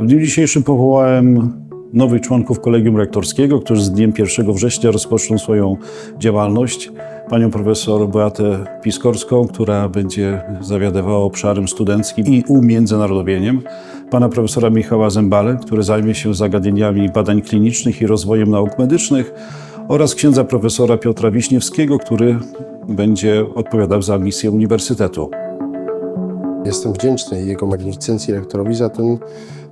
W dniu dzisiejszym powołałem nowych członków kolegium rektorskiego, którzy z dniem 1 września rozpoczną swoją działalność. Panią profesor Beatę Piskorską, która będzie zawiadywała obszarem studenckim i umiędzynarodowieniem. Pana profesora Michała Zembale, który zajmie się zagadnieniami badań klinicznych i rozwojem nauk medycznych oraz księdza profesora Piotra Wiśniewskiego, który będzie odpowiadał za misję uniwersytetu. Jestem wdzięczny jego magnificencji rektorowi za ten,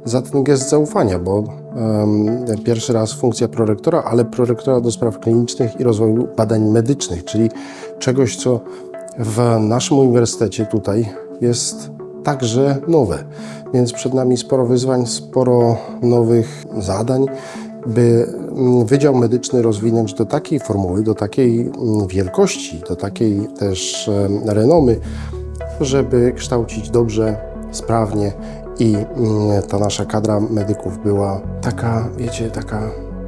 za ten gest zaufania, bo em, pierwszy raz funkcja prorektora, ale prorektora do spraw klinicznych i rozwoju badań medycznych, czyli czegoś, co w naszym uniwersytecie tutaj jest także nowe. Więc przed nami sporo wyzwań, sporo nowych zadań, by mm, Wydział Medyczny rozwinąć do takiej formuły, do takiej mm, wielkości, do takiej też renomy, żeby kształcić dobrze, sprawnie i mm, ta nasza kadra medyków była taka, wiecie, taka,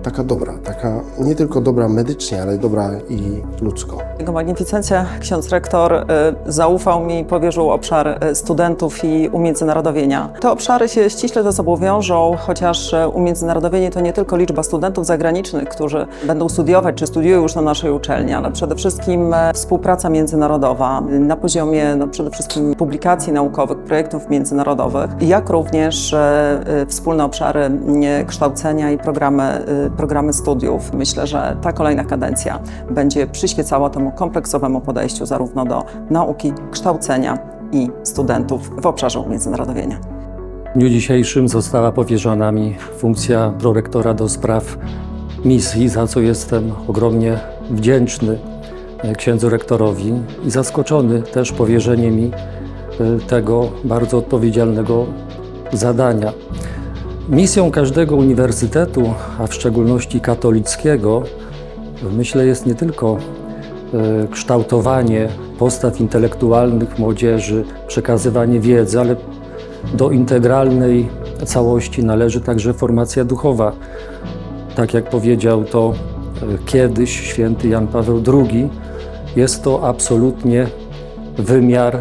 taka dobra, taka nie tylko dobra medycznie, ale dobra i ludzko. Jego magnificencja, ksiądz rektor, y, zaufał mi powierzył obszar y, studentów i umiędzynarodowienia. Te obszary się ściśle ze sobą wiążą, chociaż y, umiędzynarodowienie to nie tylko liczba studentów zagranicznych, którzy będą studiować czy studiują już na naszej uczelni, ale przede wszystkim współpraca międzynarodowa na poziomie no, przede wszystkim publikacji naukowych, projektów międzynarodowych, jak również wspólne obszary kształcenia i programy, programy studiów. Myślę, że ta kolejna kadencja będzie przyświecała temu kompleksowemu podejściu zarówno do nauki, kształcenia i studentów w obszarze umiędzynarodowienia. W dniu dzisiejszym została powierzona mi funkcja prorektora do spraw misji, za co jestem ogromnie wdzięczny księdzu rektorowi i zaskoczony też powierzeniem mi e, tego bardzo odpowiedzialnego zadania. Misją każdego uniwersytetu, a w szczególności katolickiego, myślę, jest nie tylko e, kształtowanie postaw intelektualnych młodzieży, przekazywanie wiedzy, ale do integralnej całości należy także formacja duchowa. Tak jak powiedział to e, kiedyś święty Jan Paweł II, jest to absolutnie wymiar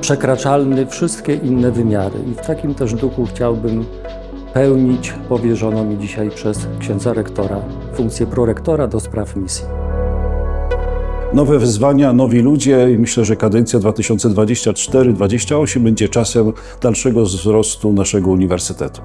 przekraczalny wszystkie inne wymiary. I w takim też duchu chciałbym pełnić powierzoną mi dzisiaj przez księdza rektora funkcję prorektora do spraw misji. Nowe wyzwania, nowi ludzie i myślę, że kadencja 2024-2028 będzie czasem dalszego wzrostu naszego uniwersytetu.